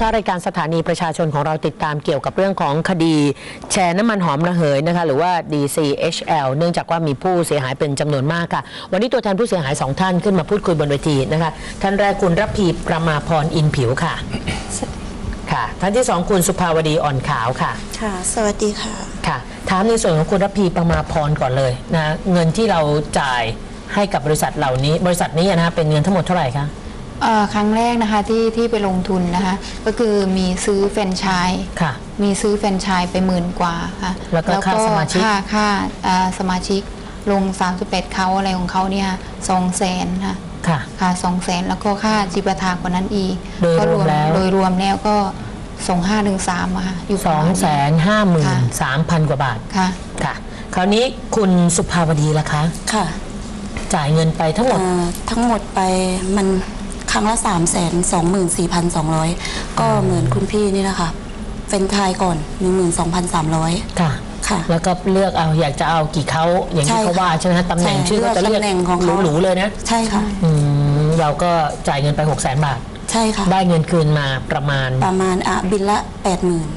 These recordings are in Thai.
คะรายการสถานีประชาชนของเราติดตามเกี่ยวกับเรื่องของคดีแชร์น้ำมันหอมระเหยนะคะหรือว่า DCHL เนื่องจากว่ามีผู้เสียหายเป็นจำนวนมากค่ะ วันนี้ตัวแทนผู้เสียหายสองท่านขึ้นมาพูดคุยบนเวทีนะคะท่านแรกคุณรับพีประมาพรอินผิวค่ะ ค่ะ ท่านที่สองคุณสุภาวดีอ่อนขาวค่ะ ค่ะ สวัสดีค่ะ ค่ะถามในส่วนของคุณรับพีประมาพรก่อนเลยนะเงินที่เราจ่ายให้กับบริษัทเหล่านี้ บริษัทนี้นะคะเป็นเงินทั้งหมดเท่าไหร่คะเอ่อ ครั้งแรกนะคะที่ที่ไปลงทุนนะคะ ก็คือมีซื้อแฟรนไชส์ค่ะ มีซื้อแฟรนไชส์ไปหมื่นกว่าค่ะแล้วก็ค่าสมาชิกค่าค่าเอ่อสมาชิกลง31เขาอะไรของเขาเนี่ยสองแสนค่ะค่ะค่ะสองแสนแล้วก็ค่าจิปาถากว่านั้นอีกโดยก็รวมแล้วโดยรวมแล้วก็ส่งห้าถึงสามอะค่ะอยู่สประองมาณแสนห้าหมื่นค่ะสามพันกว่าบาทค่ะค่ะ คราวนี้คุณสุภาวดีล่ะคะค่ะ จ่ายเงินไปทั้งหมดเอ่อทั้งหมดไปมัน ครั้งละ3ามแสนสองหมื่นสี่พันสองร้อยก็เหมือนคุณพี่นี่นะคะเป็นไทยก่อนหนึ่งหมื่นสองพันสามร้อยค่ะ ค่ะ แล้วก็เลือกเอาอยากจะเอากี่เขาอย่างใช่ที่เขาค่ะว่าใช่ไหมฮะตำแหน่งใช่ชื่อก็จะเรียกเลือกตำแหน่งของเขาหรูๆเลยนะ ใช่ค่ะอืมเราก็จ่ายเงินไป 6 0 0 0 0 0 บาท ใช่ค่ะ ได้เงินคืนมาประมาณ ประมาณอะบินละแปดหมื่น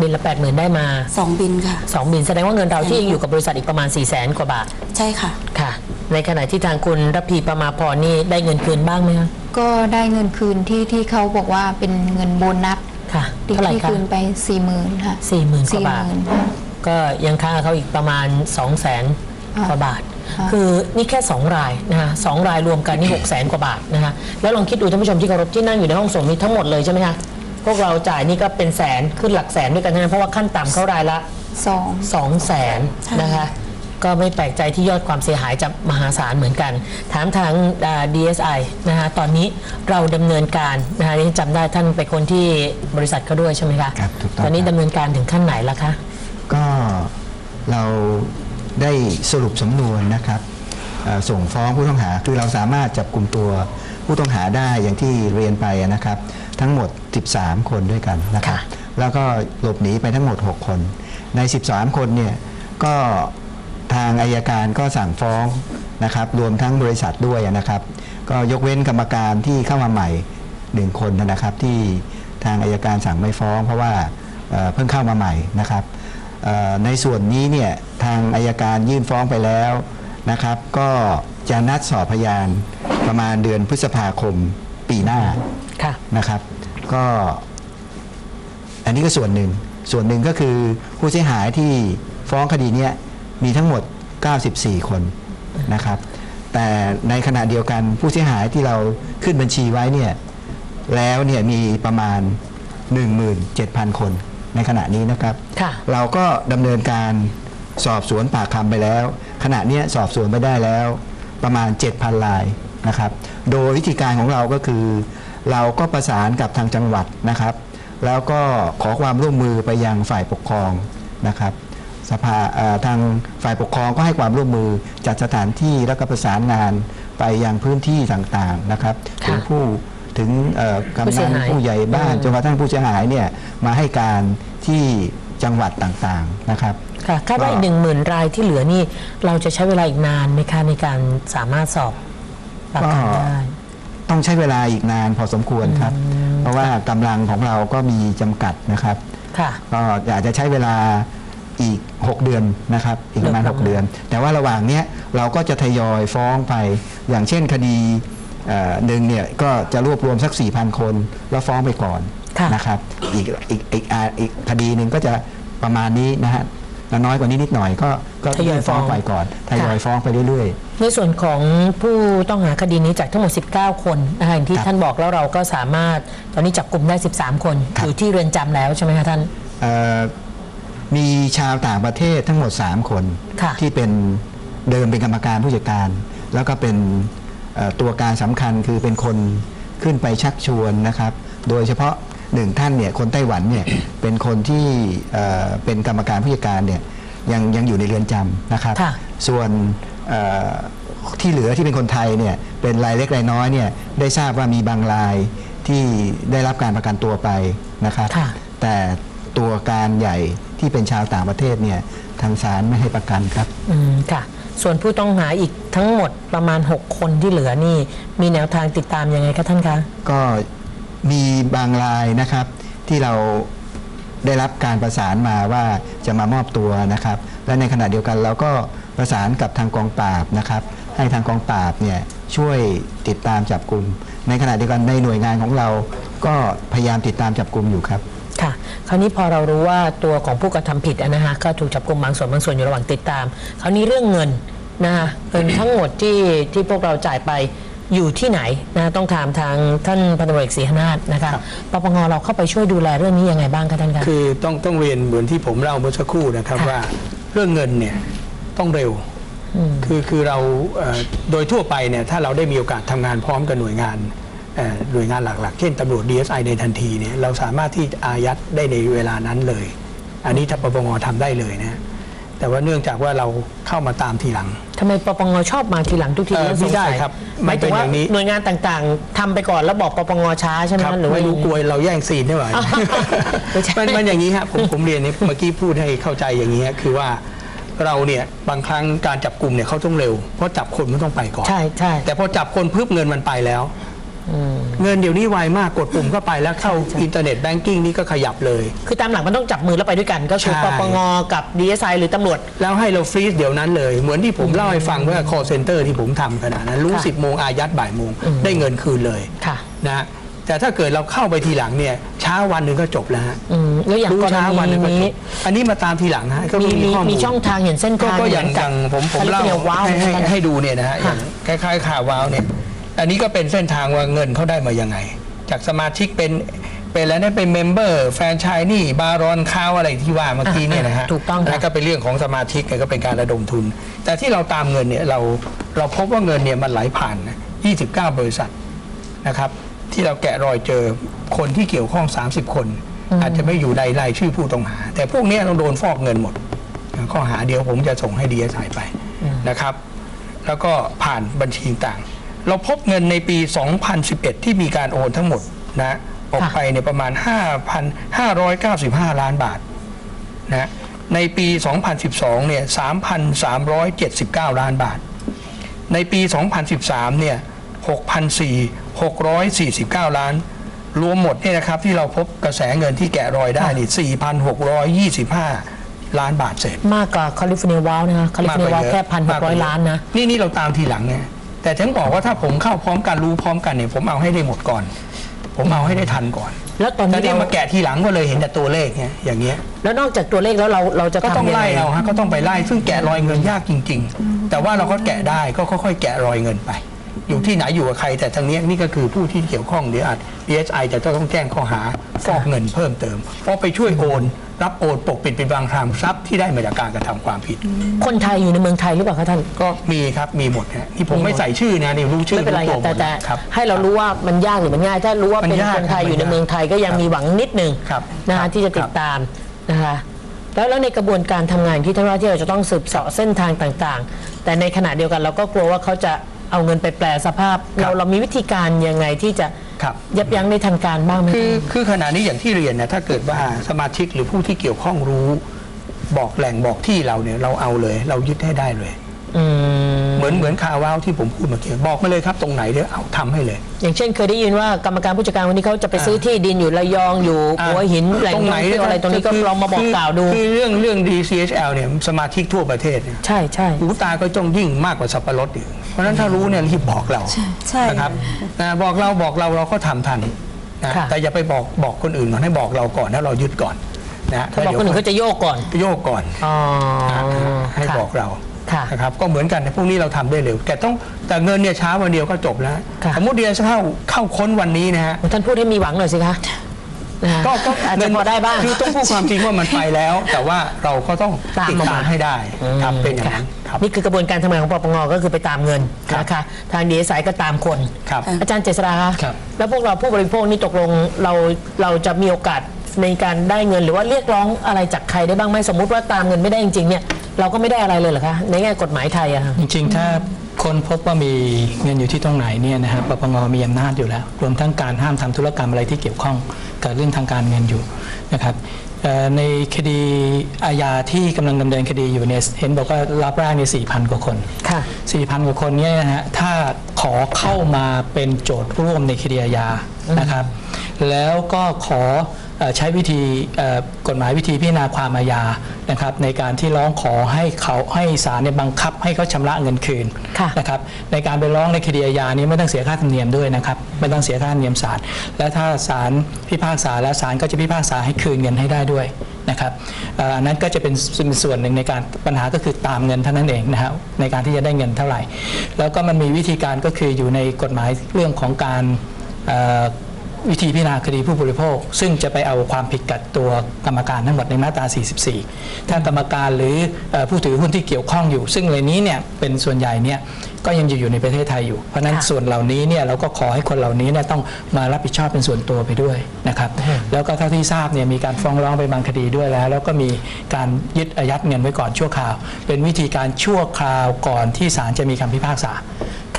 บินละ 8 0,000 ได้มาสองบินค่ะ 2 บินแสดงว่าเงินเราที่ยังอยู่กับบริษัทอีกประมาณ 4 0 0 0 0 0กว่าบาท ใช่ค่ะ ค่ะ ในขณะที่ทางคุณรับพีประมาพรนี่ได้เงินคืนบ้างไหมคะ ก็ได้เงินคืนที่ที่เขาบอกว่าเป็นเงินโบนัสค่ะที่เท่าไหร่ที่คะคืนไปสี่หมื่นค่ะสี่หมื่นกว่าบาท40,000ค่ะ ก็ยังค้างกับเขาอีกประมาณ 2 0 0แสนค่ะกว่าบาท ค่ะ คือนี่แค่ 2 รายนะคะสองรายรวมกันนี่ 6 0แสนกว่าบาทนะคะแล้วลองคิดดูท่านผู้ชมที่เคารพที่นั่งอยู่ในห้องส่งนี้ทั้งหมดเลยใช่ไหมคะพวกเราจ่ายนี่ก็เป็นแสนขึ้นหลักแสนด้วยกันทั้งนั้นเพราะว่าขั้นต่ำเขารายละ สอง 2 0 0แสนใช่นะคะ ก็ไม่แปลกใจที่ยอดความเสียหายจะมหาศาลเหมือนกัน ถามทางอ่า DSI นะคะตอนนี้เราดำเนินการนะคะที่จำได้ท่านเป็นคนที่บริษัทเขาด้วยใช่ไหมคะครับถูกต้องตอนนี้ครับดำเนินการถึงขั้นไหนแล้วคะ ก็เราได้สรุปสำนวนนะครับเอ่อส่งฟ้องผู้ต้องหาคือเราสามารถจับกลุ่มตัวผู้ต้องหาได้อย่างที่เรียนไปนะครับ ทั้งหมด 13 คนด้วยกันนะครับค่ะแล้วก็หลบหนีไปทั้งหมด 6 คน ใน 13 คนเนี่ยก็ ทางอายการก็สั่งฟ้องนะครับ รวมทั้งบริษัทด้วยนะครับ ก็ยกเว้นกรรมการที่เข้ามาใหม่หนึ่งคนนะครับ ที่ทางอายการสั่งไม่ฟ้อง เพราะว่าเอ่อเพิ่งเข้ามาใหม่นะครับเอ่อในส่วนนี้เนี่ยทางอายการยื่นฟ้องไปแล้วนะครับ ก็จะนัดสอบพยานประมาณเดือนพฤษภาคมปีหน้าค่ะนะครับ ก็ อันนี้ก็ส่วนหนึ่งส่วนหนึ่งก็คือผู้เสียหายที่ฟ้องคดีเนี้ย มีทั้งหมด 94 คนนะครับ แต่ในขณะเดียวกันผู้เสียหายที่เราขึ้นบัญชีไว้เนี่ยแล้วเนี่ยมีประมาณ 17,000 คนในขณะนี้นะครับค่ะเราก็ดำเนินการสอบสวนปากคำไปแล้ว ขณะเนี้ยสอบสวนไปได้แล้วประมาณ 7,000ลายนะครับ โดยวิธีการของเราก็คือ เราก็ประสานกับทางจังหวัดนะครับ แล้วก็ขอความร่วมมือไปยังฝ่ายปกครองนะครับ สภาเอ่อทางฝ่ายปกครองก็ให้ความร่วมมือจัดสถานที่แล้วก็ประสานงานไปยังพื้นที่ต่างๆนะครับค่ะถึงผู้ถึงเอ่อผู้กำเสีนัยนหายผู้ใหญ่บ้านอืมจนกระทั่งผู้เสียหายเนี่ยมาให้การที่จังหวัดต่างๆนะครับค่ะคาดว่าอีกหนึ่งหมื่นรายที่เหลือนี่เราจะใช้เวลาอีกนานไหมคะในการสามารถสอบปากคำได้ต้องใช้เวลาอีกนานพอสมควรครับ เพราะว่ากำลังของเราก็มีจำกัดนะครับค่ะก็อาจจะใช้เวลา อีก 6 เดือนนะครับอีกประมาณโดยประมาณ 6 เดือน แต่ว่าระหว่างเนี้ยเราก็จะทยอยฟ้องไป อย่างเช่นคดีเอ่อหนึ่งเนี่ยก็จะรวบรวมสัก 4,000 คน แล้วฟ้องไปก่อนค่ะนะครับอีกอีกอีกอ่าอีกคดีหนึ่งก็จะประมาณนี้นะฮะแล้วน้อยกว่านี้นิดหน่อยก็ก็ทยอยฟ้องไปก่อนทยอยฟ้องไปเรื่อยๆ ในส่วนของผู้ต้องหาคดีนี้จากทั้งหมด 19 คนนะคะอย่างที่ครับท่านบอกแล้วเราก็สามารถตอนนี้จับกลุ่มได้ 13 คนครับอยู่ที่เรือนจำแล้วใช่ไหมคะท่านเอ่อ มีชาวต่างประเทศทั้งหมด 3 คนค่ะ ที่เป็นเดิมเป็นกรรมการผู้จัดการ แล้วก็เป็นเอ่อตัวการสำคัญคือเป็นคนขึ้นไปชักชวนนะครับ โดยเฉพาะหนึ่งท่านเนี่ยคนไต้หวันเนี่ย เป็นคนที่เอ่อเป็นกรรมการผู้จัดการเนี่ยยังยังอยู่ในเรือนจำนะครับ ค่ะ ส่วนเอ่อที่เหลือที่เป็นคนไทยเนี่ยเป็นรายเล็กรายน้อยเนี่ยได้ทราบว่ามีบางรายที่ได้รับการประกันตัวไปนะครับ ค่ะ แต่ตัวการใหญ่ ที่เป็นชาวต่างประเทศเนี่ยทางศาลไม่ให้ประกันครับ อืมค่ะ ส่วนผู้ต้องหาอีกทั้งหมดประมาณ 6 คนที่เหลือนี่ มีแนวทางติดตามยังไงคะท่านคะ ก็มีบางรายนะครับที่เราได้รับการประสานมาว่าจะมามอบตัวนะครับ และในขณะเดียวกันเราก็ประสานกับทางกองปราบนะครับ ให้ทางกองปราบเนี่ยช่วยติดตามจับกลุ่มในขณะเดียวกันในหน่วยงานของเราก็พยายามติดตามจับกลุ่มอยู่ครับ ค่ะคราวนี้พอเรารู้ว่าตัวของผู้กระทำผิดอะนะคะก็ถูกจับกลุ่มบางส่วนบางส่วนอยู่ระหว่างติดตาม คราวนี้เรื่องเงินนะคะเงินทั้งหมดที่ที่พวกเราจ่ายไปอยู่ที่ไหนนะต้องถามทางท่านพันตำรวจเอกศรีหนาถนะคะปปงเราเข้าไปช่วยดูแลเรื่องนี้ยังไงบ้างคะท่านคะคือต้องต้องเรียนเหมือนที่ผมเล่าเมื่อสักครู่นะครับค่ะว่าเรื่องเงินเนี่ยต้องเร็วมคือคือเราเอ่อโดยทั่วไปเนี่ยถ้าเราได้มีโอกาสทำงานพร้อมกับหน่วยงานเอ่อ หน่วยงานหลักๆ เช่นตำรวจ DSI ในทันทีเนี่ยเราสามารถที่จะอายัดได้ในเวลานั้นเลย อันนี้ถ้าปปงทำได้เลยนะแต่ว่าเนื่องจากว่าเราเข้ามาตามทีหลังทำไมปปงชอบมาทีหลังทุกทีเอ่อแล้วสงสัยไม่ได้ครับหมายถึงว่ามันเป็นอย่างนี้หน่วยงานต่างๆทำไปก่อนแล้วบอกปปงช้าใช่ไหมครับหรือว่าไม่รู้กลัวเราแย่งซีนได้ไหมไม่ใช่มันมันอย่างนี้ครับผมผมเรียนนี่เมื่อกี้พูดให้เข้าใจอย่างนี้ฮะคือว่าเราเนี่ยบางครั้งการจับกลุ่มเนี่ยเขาต้องเร็วเพราะจับคนมันต้องไปก่อนใช่ใช่แต่พอจับคนพึบเงินมันไปแล้วอืม เงินเดี๋ยวนี้ไวมากกดปุ่มเข้าไปแล้วเข้าอินเทอร์เน็ตแบงกิ้งนี่ก็ขยับเลย คือตามหลักมันต้องจับมือแล้วไปด้วยกันก็คือใช่ ปปงกับ DSI หรือตำรวจ แล้วให้เราฟรีซเดี๋ยวนั้นเลย เหมือนที่ผมเล่าให้ฟังว่า call center ที่ผมทำขนาดนั้น รู้ ค่ะสิบโมงอายัดบ่ายโมงอืม ได้เงินคืนเลยค่ะนะฮะแต่ถ้าเกิดเราเข้าไปทีหลังเนี่ยช้าวันหนึ่งก็จบแล้วฮะอืมแล้วอย่างรู้กรช้าวันหณีนึ่งก็จนี้บอันนี้มาตามทีหลังฮะก็มีมีมีข้อมูลมีช่องทางเห็นเส้นก็ทางก็อย่างหมืนอย่างผมผมคลิปเล่านี่ยว้าวให้ให้เหมือนกันให้ดูเนี่ยนะฮะอย่างคล้ายๆข่าวว้าวเนี่ย อันนี้ก็เป็นเส้นทางว่าเงินเขาได้มายังไง จากสมาชิกเป็นเป็นแล้วเนี่ยเป็นเมมเบอร์แฟรนไชายนี่บารอนค้าวอะไรที่ว่าเมื่อกี้เนี่ยนะฮะถูกต้องค่ะนั่นก็เป็นเรื่องของสมาชิกเนี่ยก็เป็นการระดมทุน แต่ที่เราตามเงินเนี่ยเราเราพบว่าเงินเนี่ยมันไหลผ่านนะ29 บริษัทนะครับ ที่เราแกะรอยเจอคนที่เกี่ยวข้อง 30 คน อาจจะไม่อยู่ในรายชื่อผู้ต้องหา แต่พวกเนี้ยต้องโดนฟอกเงินหมดข้อหาเดียวผมจะส่งให้ดีเอสไไปนะครับ แล้วก็ผ่านบัญชีต่าง เราพบเงินในปี 2011 ที่มีการโอนทั้งหมดนะออกไปเนี่ยประมาณ 5,595 ล้านบาทนะในปี 2012 เนี่ย 3,379 ล้านบาท ในปี 2013 เนี่ย 6,449 ล้าน รวมหมดเนี่ยนะครับที่เราพบกระแสเงินที่แกะรอยได้นี่ 4,625 ล้านบาทเศษ มากกว่าคาลิฟอร์เนียวาวนะคะคาลิฟอร์เนียวาวแค่พันหกร้อยล้านนะ นี่นี่เราตามทีหลังไง แต่ถึงบอกว่าถ้าผมเข้าพร้อมกันรู้พร้อมกันเนี่ยผมเอาให้ได้หมดก่อน ผมเอาให้ได้ทันก่อน แล้วตอนแต่นี้เนี่ยเรามาแกะทีหลังก็เลยเห็นแต่ตัวเลขไงอย่างเงี้ย แล้วนอกจากตัวเลขแล้วเราเราจะก็ต้องทำยังไล่ไงเอาฮะก็ต้องไปไล่ซึ่งแกะรอยเงินยากจริง ๆ แต่ว่าเราก็แกะได้ก็ค่อยๆ แกะรอยเงินไป อยู่ที่ไหนอยู่กับใคร แต่ทางเนี้ยนี่ก็คือผู้ที่เกี่ยวข้องเดี๋ยวอาจ DSI จะต้องแจ้งข้อหาฟอกเงินเพิ่มเติมเพราะไปช่วยโอน รับโอนปกปิดเป็นบางครั้งทรัพย์ที่ได้มาจากการกระทำความผิด คนไทยอยู่ในเมืองไทยหรือเปล่าคะท่านก็มีครับมีหมดฮะที่ผมไม่ใส่ชื่อนะนี่รู้ชื่อไม่เป็นไรรู้ตัวหมแต่ดแต่ครับให้เรารู้ว่ามันยากหรือมันง่าย ถ้ารู้ว่ามันเป็นยากคนไทยครับอยู่ในมันยากเมืองไทยก็ยังครับมีหวังนิดนึงครับนะครัคะบที่จะติดตามนะคะแล้วแล้วในกระบวนการทำงานที่ท่านว่าที่เราจะต้องสืบเสาะเส้นทางต่างๆ แต่ในขณะเดียวกันเราก็กลัวว่าเขาจะเอาเงินไปแปลสภาพ เราเรามีวิธีการยังไงที่จะ ครับ ยับยั้งในทางการบ้างไหมคือ คือขณะนี้อย่างที่เรียนนะถ้าเกิดว่าสมาชิกหรือผู้ที่เกี่ยวข้องรู้ บอกแหล่งบอกที่เราเนี่ยเราเอาเลย เรายึดให้ได้เลย อืม เหมือนเหมือนคาวาวที่ผมพูดเมื่อกี้บอกมาเลยครับตรงไหนเดี๋ยวเอาทำให้เลย อย่างเช่นเคยได้ยินว่ากรรมการผู้จัดการวันนี้เขาจะไปซื้อที่ดินอยู่ระยองอยู่อ่าหัวหินแหล่งตรงไหนท่องเที่ยวอะไรตรงนี้ก็คืลองมาบอกคืกล่าวดูคือเรื่องเรื่อง DCHL เนี่ยสมาชิกทั่วประเทศเนี่ยใช่ใช่หูตาก็ต้องยิ่งมากกว่าสับปะรดอีกเพราะฉะนั้นถ้ารู้เนี่ยรีบบอกเราใช่นะครับนะบอกเราบอกเราเราก็ทำทันนะค่ะแต่อย่าไปบอกบอกคนอื่นก่อนให้บอกเราก่อนแล้วเรายึดก่อนนะถ้าบอกคนอื่นเขาจะโยกก่อนโยกก่อนอ๋อนะให้ค่ะบอกเรา ค่ะนะครับก็เหมือนกันในพวกนี้เราทำได้เร็ว แต่ต้องแต่เงินเนี่ยช้าวันเดียวก็จบแล้วค่ะสมมติเดียนเข้าเข้าค้นวันนี้นะฮะท่านพูดให้มีหวังหน่อยสิคะนะฮะก็ก็อาจจะพอได้บ้างคือต้องพูดความจริงว่ามันไปแล้ว แต่ว่าเราก็ต้องตามติดมาตามให้ได้ครับเป็นอย่างนั้นครับนี่คือกระบวนการทำงานของปปงก็คือไปตามเงินครับนะคะทางดีสายก็ตามคนครับอาจารย์เจษฎาคะครับแล้วพวกเราผู้บริโภคนี่ตกลงเราเราจะมีโอกาสในการได้เงินหรือว่าเรียกร้องอะไรจากใครได้บ้างไหมสมมุติว่าตามเงินไม่ได้จริงๆเนี่ย เราก็ไม่ได้อะไรเลยเหรอคะในแง่กฎหมายไทยอะค่ะจริงๆ ถ้าคนพบว่ามีเงินอยู่ที่ตรงไหนเนี่ยนะครับปปงมีอำนาจอยู่แล้ว รวมทั้งการห้ามทำธุรกรรมอะไรที่เกี่ยวข้องกับเรื่องทางการเงินอยู่นะครับเอ่อในคดีอาญาที่กำลังดำเนินคดีอยู่เนี่ยเห็นบอกว่ารับแรกเนี่ย4,000 กว่าคนค่ะ4,000 กว่าคนเนี่ยนะฮะถ้าขอเข้ามาเป็นโจทย์ร่วมในคดีอาญานะครับ แล้วก็ขอเอ่อ ใช้วิธีเอ่อกฎหมายวิธีพิจารณาความอาญานะครับในการที่ร้องขอให้เขาให้ศาลเนี่ยบังคับให้เขาชำระเงินคืนค่ะนะครับในการไปร้องในคดีอาญานี้ไม่ต้องเสียค่าธรรมเนียมด้วยนะครับไม่ต้องเสียค่าธรรมเนียมศาลและถ้าศาลพิพากษาแล้วศาลก็จะพิพากษาให้คืนเงินให้ได้ด้วยนะครับเอ่ออันนั้นก็จะเป็นเป็นส่วนหนึ่งในการปัญหาก็คือตามเงินเท่านั้นเองนะครับในการที่จะได้เงินเท่าไหร่ แล้วก็มันมีวิธีการก็คืออยู่ในกฎหมายเรื่องของการเอ่อ วิธีพิจารณาคดีผู้บริโภค ซึ่งจะไปเอาความผิดกับตัวกรรมการทั้งหมดในมาตรา 44 ถ้ากรรมการหรือเอ่อผู้ถือหุ้นที่เกี่ยวข้องอยู่ ซึ่งเลยนี้เนี่ยเป็นส่วนใหญ่เนี่ยก็ยังอยู่อยู่ในประเทศไทยอยู่ เพราะฉะนั้นค่ะส่วนเหล่านี้เนี่ยเราก็ขอให้คนเหล่านี้เนี่ยต้องมารับผิดชอบเป็นส่วนตัวไปด้วยนะครับแล้วก็เท่าที่ทราบเนี่ยมีการฟ้องร้องไปบางคดีด้วยแล้ว แล้วก็มีการยึดอายัดเงินไว้ก่อนชั่วคราว เป็นวิธีการชั่วคราวก่อนที่ศาลจะมีคำพิพากษาค่ะ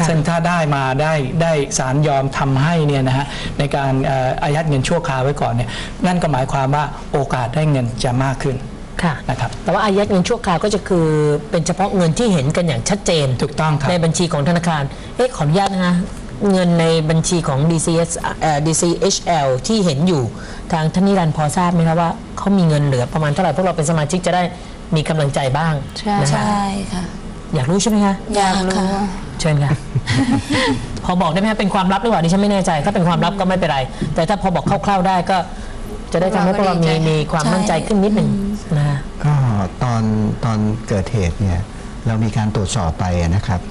ซึ่งถ้าได้มาได้ได้ศาลยอมทำให้เนี่ยนะฮะในการเอ่ออายัดเงินชั่วคราวไว้ก่อนเนี่ยนั่นก็หมายความว่าโอกาสได้เงินจะมากขึ้นค่ะนะครับแต่ว่าอายัดเงินชั่วคราวก็จะคือเป็นเฉพาะเงินที่เห็นกันอย่างชัดเจนถูกต้องครับในบัญชีของธนาคารเอ๊ะขออนุญาตนะคะเงินในบัญชีของ DCS เอ่อ DCHL ที่เห็นอยู่ทางท่านนิรันดร์พอทราบไหมคะว่าเขามีเงินเหลือประมาณเท่าไหร่พวกเราเป็นสมาชิกจะได้มีกำลังใจบ้างใช่นะคะใช่ค่ะ อยากรู้ใช่ไหมคะ อยากรู้ค่ะเชิญค่ะ พอบอกได้ไหมคะเป็นความลับหรือเปล่าดิฉันไม่แน่ใจ ถ้าเป็นความลับก็ไม่เป็นไร แต่ถ้าพอบอกคร่าวๆได้ก็จะได้ทำให้พวกเรามีมีความมั่นใจขึ้นนิดหนึ่งนะคะก็ตอนตอนเกิดเหตุเนี่ยเรามีการตรวจสอบไปนะครับ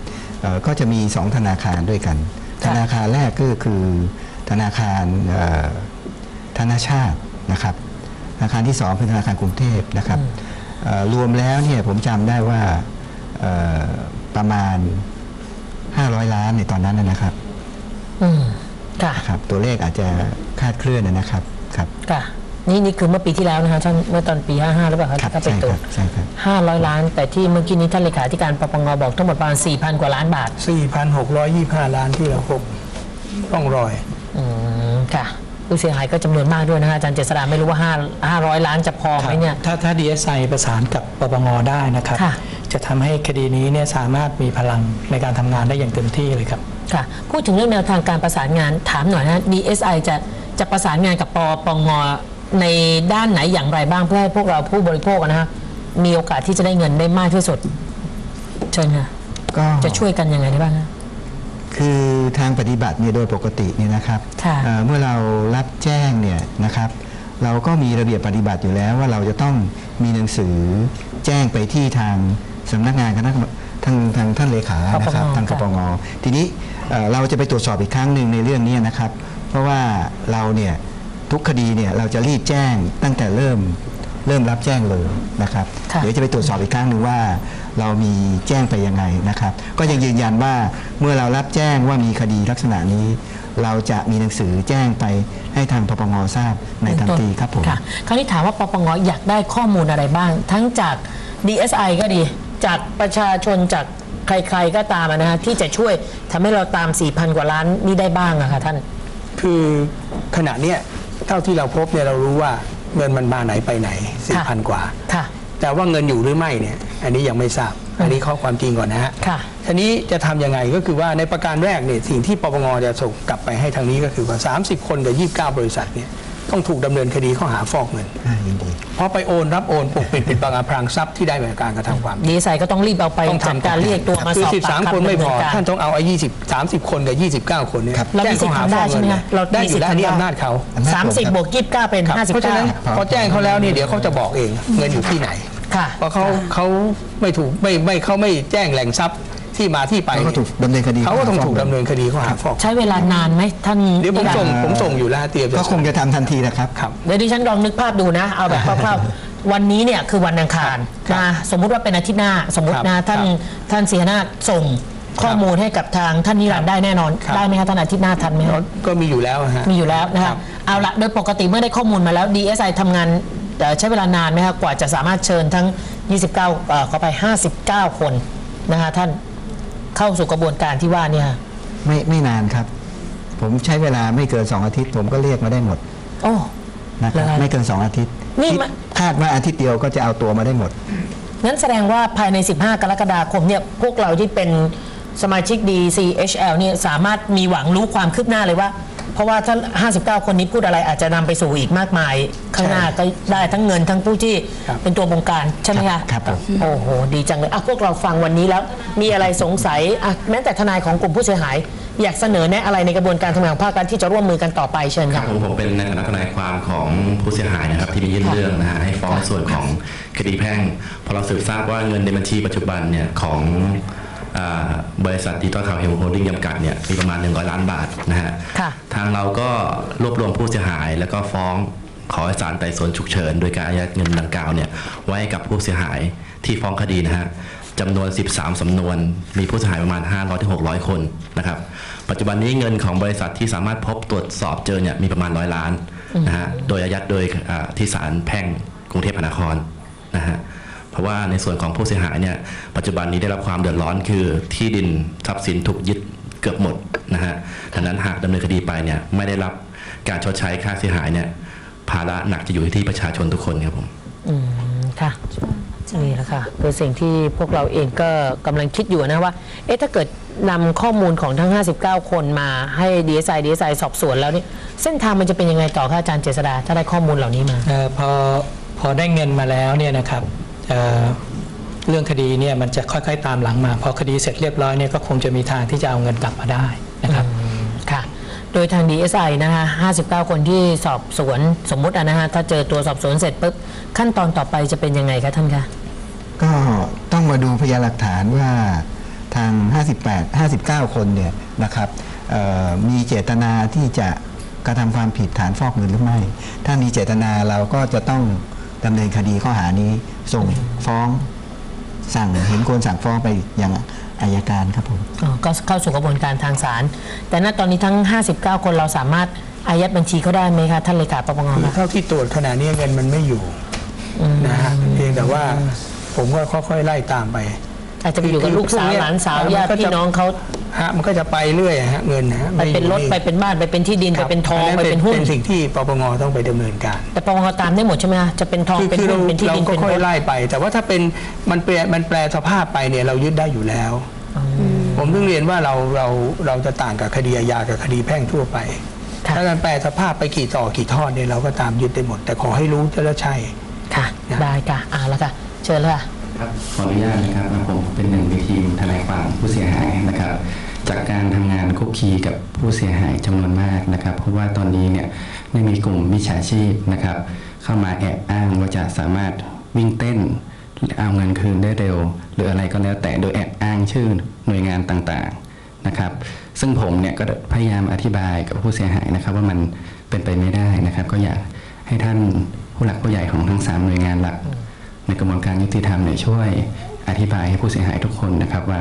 เอ่อก็จะมีสองธนาคารด้วยกัน ธนาคารแรกก็คือธนาคารเอ่อธนาชาตินะครับธนาคารที่สองคือธนาคารกรุงเทพนะครับเอ่อรวมแล้วเนี่ยผมจำได้ว่าเอ่อ ประมาณ 500 ล้านในตอนนั้นนะครับอืมค่ะครับ ตัวเลขอาจจะคาดเคลื่อนนะครับครับค่ะนี่นี่คือเมื่อปีที่แล้วนะคะท่านเมื่อตอนปี 55หรือเปล่าคะครับถ้าไปใช่ตรควรัจบใช่ครับ500ล้าน แต่ที่เมื่อกี้นี้ท่านเลขาธิการปปงบอกทั้งหมดประมาณ 4,000 กว่าล้านบาท 4,625 ล้านที่เราพบร่องรอยอืมค่ะผู้เสียหายก็จำนวนมากด้วยนะคะอาจารย์เจษฎาไม่รู้ว่า 5 500 ล้านจะพอไหมเนี่ย ถ้าถ้า DSI ประสานกับปปงได้นะครับค่ะ จะทำให้คดีนี้เนี่ยสามารถมีพลังในการทำงานได้อย่างเต็มที่เลยครับค่ะพูดถึงเรื่องแนวทางการประสานงานถามหน่อยนะ DSI จะจะประสานงานกับปปงในด้านไหนอย่างไรบ้างเพื่อให้พวกเราผู้บริโภคนะฮะมีโอกาสที่จะได้เงินได้มากที่สุด เชิญค่ะก็จะช่วยกันยังไงได้บ้างคะคือทางปฏิบัติเนี่ยโดยปกติเนี่ยนะครับค่ะเอ่อเมื่อเรารับแจ้งเนี่ยนะครับ เราก็มีระเบียบปฏิบัติอยู่แล้วว่าเราจะต้องมีหนังสือแจ้งไปที่ทาง สำนักงานคณะกรรมทางทางท่านเลขานะครับปปงทางกค่ะปงทีนี้เอ่อเราจะไปตรวจสอบอีกครั้งหนึ่งในเรื่องนี้นะครับ เพราะว่าเราเนี่ยทุกคดีเนี่ยเราจะรีบแจ้งตั้งแต่เริ่มเริ่มรับแจ้งเลยนะครับค่ะเดี๋ยวจะไปตรวจสอบอีกครั้งหนึ่งว่า เรามีแจ้งไปยังไงนะครับ ก็ยังยืนยันว่าเมื่อเรารับแจ้งว่ามีคดีลักษณะนี้ เราจะมีหนังสือแจ้งไปให้ทางปปงทราบในทันทีครับผมค่ะคราวนี้ถามว่าปปงอยากได้ข้อมูลอะไรบ้าง ทั้งจาก DSI ก็ดี จากประชาชนจากใครๆก็ตามอะนะฮะที่จะช่วยทำให้เราตาม 4,000 กว่าล้านนี่ได้บ้างอะค่ะท่าน คือขณะเนี้ยเท่าที่เราพบเนี่ยเรารู้ว่าเงินมันมาไหนไปไหนค่ะ4,000กว่า ค่ะ แต่ว่าเงินอยู่หรือไม่เนี่ย อันนี้ยังไม่ทราบ อันนี้ข้อความจริงก่อนนะฮะค่ะทีนี้จะทำยังไงก็คือว่าในประการแรกเนี่ยสิ่งที่ปปงจะส่งกลับไปให้ทางนี้ก็คือว่า 30 คนกับ29 บริษัทเนี่ย ต้องถูกดำเนินคดีข้อหาฟอกเงิน อ่ายินดี เพราะไปโอนรับโอนปกปิดปิดบังอำพรางทรัพย์ที่ได้มาจากการกระทำความผิด DSI ก็ต้องรีบเอาไปต้องจัดทำการเรียกตัวมาคือสอบปาก13คำคนไม่พอ ดำเนินการ ท่านต้องเอาไอ้20 30 คนกับ 29 คนเนี่ยครับเรามีสิทธิ์ทำได้ใช่ไหมคะเราได้มีอสิทยู่ธิ์แล้วอันนี้ทำได้ อำนาจเขาอำนาจสามสิบผมครับบวกยี่สิบเก้าเป็นครับห้าสิบเพราะฉะเก้านั้นพอแจ้งเขาแล้วเนี่ยเดี๋ยวเขาจะบอกเองเงินอยู่ที่ไหนค่ะ เพราะเขาเขาไม่ถูกไม่ไม่เขาไม่แจ้งแหล่งทรัพย์ ที่มาที่ไปเขาก็ถูกดำเนินคดีเขาก็ต้องถูกดำเนินคดีข้อหาฟอกใช้เวลานานไหมท่านเดี๋ยวผมส่งผมส่งอยู่แล้วเตรียมก็คงจะทำทันทีนะครับครับเดี๋ยวดิฉันลองนึกภาพดูนะ เอาแบบคร่าวๆวันนี้เนี่ยคือวันอังคารครับนะสมมุติว่าเป็นอาทิตย์หน้า สมมุติครับนะท่านครับท่านเสียนาถส่งข้อมูลให้กับทางท่านนิรันดร์ได้แน่นอนครับได้ไหมคะท่านอาทิตย์หน้าทันไหมก็คะก็มีอยู่แล้วฮะมีอยู่แล้วนะครัคะบเอาละโดยปกติเมื่อได้ข้อมูลมาแล้ว DSI ทำงานเอ่อใช้เวลานานไหมคะกว่าจะสามารถเชิญทั้ง 29เอ่อขอไป 59 คนนะคะท่าน เข้าสู่กระบวนการที่ว่าเนี่ยค่ะไม่ไม่นานครับ ผมใช้เวลาไม่เกิน2อาทิตย์ ผมก็เรียกมาได้หมด โอ้นะครับเหรอคะไม่เกิน2อาทิตย์นี่คิดมันคาดว่าอาทิตย์เดียวก็จะเอาตัวมาได้หมดงั้นแสดงว่าภายใน 15 กรกฎาคมเนี่ยพวกเราที่เป็นสมาชิก DCHL เนี่ยสามารถมีหวังรู้ความคืบหน้าเลยว่าเพ ราะว่าถ้า 59 คนนี้พูดอะไรอาจจะนำไปสู่อีกมากมาย ข้างหน้าก็ได้ทั้งเงินทั้งผู้ที่ครับเป็นตัวบงการใช่ไหมคะครับผม โอ้โห ดีจังเลยอะพวกเราฟังวันนี้แล้ว มีอะไรสงสัยอะแม้แต่ทนายของกลุ่มผู้เสียหาย อยากเสนอแนะอะไรในกระบวนการทำงานของภาคการที่จะร่วมมือกันต่อไปเชิญครัค่ะ บผมผมเป็นในฐานะทนายความของผู้เสียหายนะครับที่มียื่นเรื่องนะฮะให้ฟ้องส่วนของคดีแพ่งพอเราสืบทราบว่าเงินในบัญชีปัจจุบันเนี่ยของอ่า บริษัทดิจิตอลทาวเฮลโฮลดิ้งจำกัดเนี่ยมีประมาณ 100 ล้านบาทนะฮะค่ะทางเราก็รวบรวมผู้เสียหายแล้วก็ฟ้องขอให้ศาลไต่สวนฉุกเฉิน โดยการอายัดเงินดังกล่าวเนี่ยไว้กับผู้เสียหายที่ฟ้องคดีนะฮะจำนวน 13 สำนวน มีผู้เสียหายประมาณ 500ถึง600 คนนะครับ ปัจจุบันนี้เงินของบริษัทที่สามารถพบตรวจสอบเจอเนี่ยมีประมาณร้อยล้านนะฮะ โดยอายัดโดยอ่าที่ศาลแพ่งกรุงเทพมหานครนะฮะ เพราะว่าในส่วนของผู้เสียหายเนี่ยปัจจุบันนี้ได้รับความเดือดร้อนคือที่ดินทรัพย์สินถูกยึดเกือบหมดนะฮะดังนั้นหากดำเนินคดีไปเนี่ยไม่ได้รับการชดใช้ค่าเสียหายเนี่ยภาระหนักจะอยู่ที่ประชาชนทุกคนครับผม อืมค่ะนี่แหละค่ะคือสิ่งที่พวกเราเองก็กำลังคิดอยู่นะว่า เอ๊ะถ้าเกิดนำข้อมูลของทั้ง 59 คนมาให้ DSI DSI สอบสวนแล้วนี่เส้นทางมันจะเป็นยังไงต่อคะอาจารย์เจษดาถ้าได้ข้อมูลเหล่านี้มา เอ่อพอพอได้เงินมาแล้วเนี่ยนะครับ เอ่อเรื่องคดีเนี่ยมันจะค่อยๆตามหลังมา พอคดีเสร็จเรียบร้อยเนี่ยก็คงจะมีทางที่จะเอาเงินกลับมาได้นะครับค่ะโดยทาง DSI นะคะ 59 คนที่สอบสวนสมมุติอะนะฮะ ถ้าเจอตัวสอบสวนเสร็จปุ๊บ ขั้นตอนต่อไปจะเป็นยังไงคะท่านคะ ก็ต้องมาดูพยานหลักฐานว่าทาง 58 59 คนเนี่ยนะครับเอ่อมีเจตนาที่จะกระทำความผิดฐานฟอกเงินหรือไม่ ถ้ามีเจตนาเราก็จะต้อง ดำเนินคดีข้อหานี้ส่งฟ้องสั่งเห็นควรสั่งฟ้องไปยังอายการครับผมอ๋อก็เข้าสู่กระบวนการทางศาลแต่ณตอนนี้ทั้ง 59 คนเราสามารถอายัดบัญชีเขาได้ไหมคะท่านเลขาปปงคือคะเท่าที่ตรวจขณะนี้เงินมันไม่อยู่นะฮะเพียงแต่ว่าผมก็ค่อยๆไล่ตามไป อาจจะไปอยู่กับลูกสาวหลานสาวญาติพี่น้องเขาฮะมันก็จะไปเรื่อยฮะเงินฮะไปเป็นรถม่อยู่ไปเป็นบ้านไปเป็นที่ดินคไปรับเป็นทองนไปนั้นเป็นหุ้นเป็นสิ่งที่ปปงต้องไปดำเนินการ แต่ปปงตามได้หมดใช่ไหมคะจะเป็นทองคือเป็นคือหุ้เรานเป็นที่เราดินก็เป็นค่อรยถไล่ไป แต่ว่าถ้าเป็นมันแปลมันแปลสภาพไปเนี่ยเรายึดได้อยู่แล้วผมต้องเรียนว่าเราเราเราจะต่างกับคดีอาญากับคดีแพ่งทั่วไปค่ะถ้ามันแปลสภาพไปกี่ต่อกี่ทอดเนี่ยเราก็ตามยึดได้หมด แต่ขอให้รู้จะแล้วใช่ค่ะนะได้ค่ะเอาละค่ะเชิญเลยค่ะ ครับ ขออนุญาตนะครับผมเป็นหนึ่งในทีมทนายความผู้เสียหายนะครับ จากการทำงานคุกคีกับผู้เสียหายจำนวนมากนะครับ เพราะว่าตอนนี้เนี่ยได้มีกลุ่มมิจฉาชีพนะครับ เข้ามาแอบอ้างว่าจะสามารถวิ่งเต้นเอาเงินคืนได้เร็ว หรืออะไรก็แล้วแต่โดยแอบอ้างชื่อหน่วยงานต่างๆนะครับ ซึ่งผมเนี่ยก็พยายามอธิบายกับผู้เสียหายนะครับ ว่ามันเป็นไปไม่ได้นะครับ ก็อยากให้ท่านผู้หลักผู้ใหญ่ของทั้งสามหน่วยงานหลัก ในกระบวนการยุติธรรมเนี่ยช่วยอธิบายให้ผู้เสียหายทุกคนนะครับว่า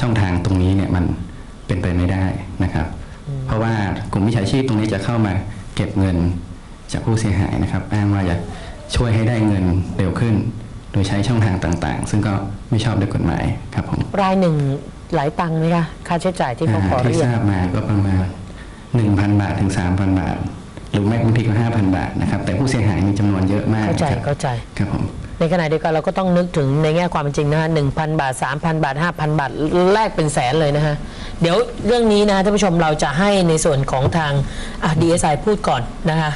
ช่องทางตรงนี้เนี่ยมันเป็นไปไม่ได้นะครับ เพราะว่ากลุ่มมิจฉาชีพตรงนี้จะเข้ามาเก็บเงินจากผู้เสียหายนะครับ อ้างว่าจะช่วยให้ได้เงินเร็วขึ้น โดยใช้ช่องทางต่างๆ ซึ่งก็ไม่ชอบด้วยกฎหมายครับผมรายหนึ่งหลายตังค์ไหมคะค่าใช้จ่ายที่เขาขออ่าเรีที่ยทกราบมาก็ประมาณ1,000 บาทถึง 3,000 บาท หรือไม่บางทีก็5,000 บาทนะครับแต่ผู้เสียหายมีจำนวนเยอะมากเข้าใจครับเข้าใจครับผม ในขณะเดียวกันเราก็ต้องนึกถึงในแง่ความเป็นจริงนะฮะหนึ่งพันบาทสามพันบาทห้าพันบาทแลกเป็นแสนเลยนะฮะ เดี๋ยวเรื่องนี้นะท่านผู้ชมเราจะให้ในส่วนของทางดีเอสไอพูดก่อนนะคะ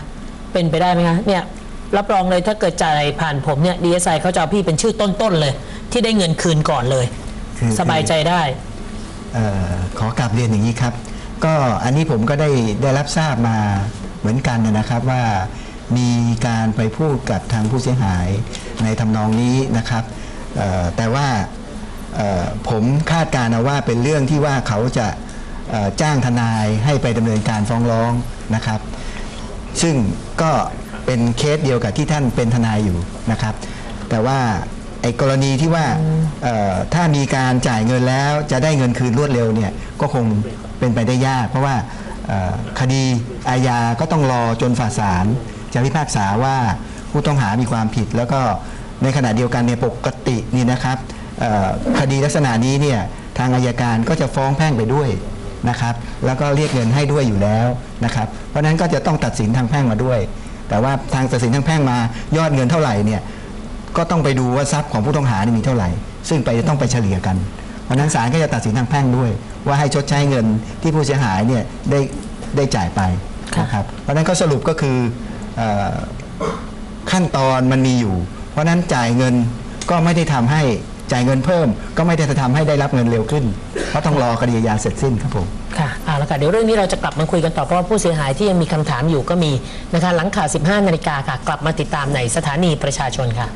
เป็นไปได้ไหมคะเนี่ยรับรองเลยถ้าเกิดจ่ายผ่านผมเนี่ยดีเอสไอเขาจะเอาพี่เป็นชื่อต้นๆเลย ที่ได้เงินคืนก่อนเลย คือสบายใจได้เอ่อขอกลับเรียนอย่างนี้ครับ ก็อันนี้ผมก็ได้ได้รับทราบมาเหมือนกันนะครับว่า มีการไปพูดกับทางผู้เสียหายในทำนองนี้นะครับแต่ว่าผมคาดการณ์เอาว่าเป็นเรื่องที่ว่าเขาจะจ้างทนายให้ไปดำเนินการฟ้องร้องนะครับ ซึ่งก็เป็นเคสเดียวกับที่ท่านเป็นทนายอยู่นะครับ แต่ว่าไอ้กรณีที่ว่าถ้ามีการจ่ายเงินแล้วจะได้เงินคืนรวดเร็วเนี่ยก็คงเป็นไปได้ยาก เพราะว่าคดีอาญาก็ต้องรอจนฝ่าศาล จะพิพากษาว่าผู้ต้องหามีความผิด แล้วก็ในขณะเดียวกันเนี่ยปกตินี่นะครับคดีลักษณะนี้เนี่ยทางอายการก็จะฟ้องแพ่งไปด้วยนะครับ แล้วก็เรียกเงินให้ด้วยอยู่แล้วนะครับ เพราะฉะนั้นก็จะต้องตัดสินทางแพ่งมาด้วย แต่ว่าทางตัดสินทางแพ่งมายอดเงินเท่าไหร่เนี่ยก็ต้องไปดูว่าทรัพย์ของผู้ต้องหานี่มีเท่าไหร่ ซึ่งไปจะต้องไปเฉลี่ยกัน เพราะนั้นศาลก็จะตัดสินทางแพ่งด้วย ว่าให้ชดใช้เงินที่ผู้เสียหายเนี่ยได้ได้จ่ายไปนะครับ เพราะนั้นก็สรุปก็คือ ขั้นตอนมันมีอยู่ เพราะนั้นจ่ายเงินก็ไม่ได้ทำให้จ่ายเงินเพิ่ม ก็ไม่ได้ทำให้ได้รับเงินเร็วขึ้น เพราะต้องรอคดียาเสร็จสิ้นครับผมค่ะเอาละค่ะเดี๋ยวเรื่องนี้เราจะกลับมาคุยกันต่อเพราะว่าผู้เสียหายที่ยังมีคำถามอยู่ก็มีนะคะหลังข่าว 15 นาฬิกาค่ะ กลับมาติดตามในสถานีประชาชนค่ะ